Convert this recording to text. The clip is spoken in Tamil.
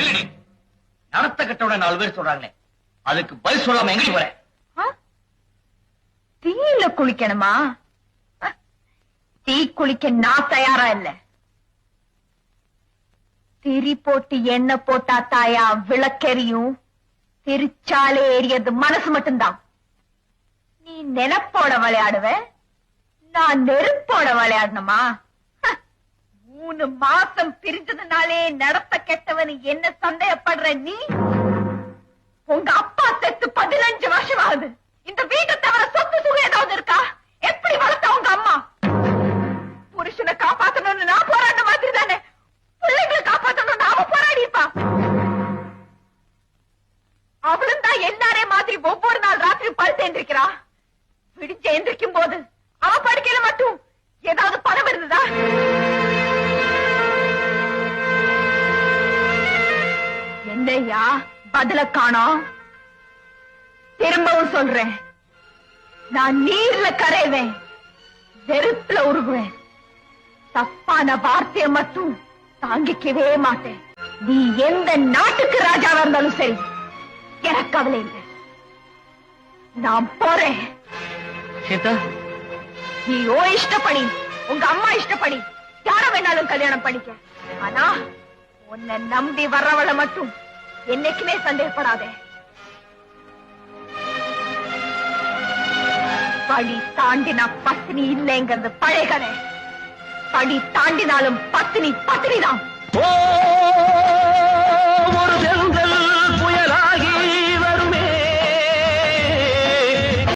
எழுதி நடத்த கட்டோட நாலு பேர் சொல்றாங்களே. அதுக்கு பதில் சொல்லாம எங்க போற? தீயில குளிக்கணுமா? தீ குளிக்க நான் தயாரா இல்ல. திரி போட்டு எண்ணெய் போட்டா தாயா விளக்கெறியும். திருச்சாலே ஏறியது மனசு மட்டும்தான். நீ நெனப்போட விளையாடுவ? நான் நெருப்போட விளையாடணுமா? மூணு மாசம் பிரிஞ்சதுனாலே நடத்த கெட்டவன் என்ன சந்தேகப்படுற நீ? உங்க அப்பா செத்து பதினஞ்சு வருஷம் ஆகுது இந்த வீட்டை தவிர சொத்து சுகம் ஏதாவது இருக்கா? எப்படி வளர்த்த உங்க அம்மா? புருஷனை காப்பாத்தணும்னு நான் போராடின மாதிரி தானே. பிள்ளைகளை காப்பாத்தணும்னு அவ போராடி இருப்பா. அவளும் தான் எல்லாரே மாதிரி ஒவ்வொரு நாள் ராத்திரி பழுத்து எந்திரிக்கிறா. விடிஞ்சு எந்திரிக்கும் போது அவ படுக்கையில மட்டும் என்னையா பதில காணோம். திரும்பவும் சொல்றேன். நான் நீர்ல கரைவேன் நெருப்புல உருகுவேன். தப்பான வார்த்தைய மட்டும் தாங்கிக்கவே மாட்டேன். நீ எந்த நாட்டுக்கு ராஜாவா இருந்தாலும் சரி எனக்கு கவலை இல்லை. நான் போறேன். நீ ஓ இஷ்டப்படி உங்க அம்மா இஷ்டப்படி யார வேணாலும் கல்யாணம் பண்ணிக்க. ஆனா உன்னை நம்பி வர்றவளை மட்டும் என்னைக்குமே சந்தேகப்படாதே. படி தாண்டினா பத்தினி இல்லைங்கிறது பழைய கதை படி தாண்டினாலும் பத்தினி பத்தினிதான். ஓ!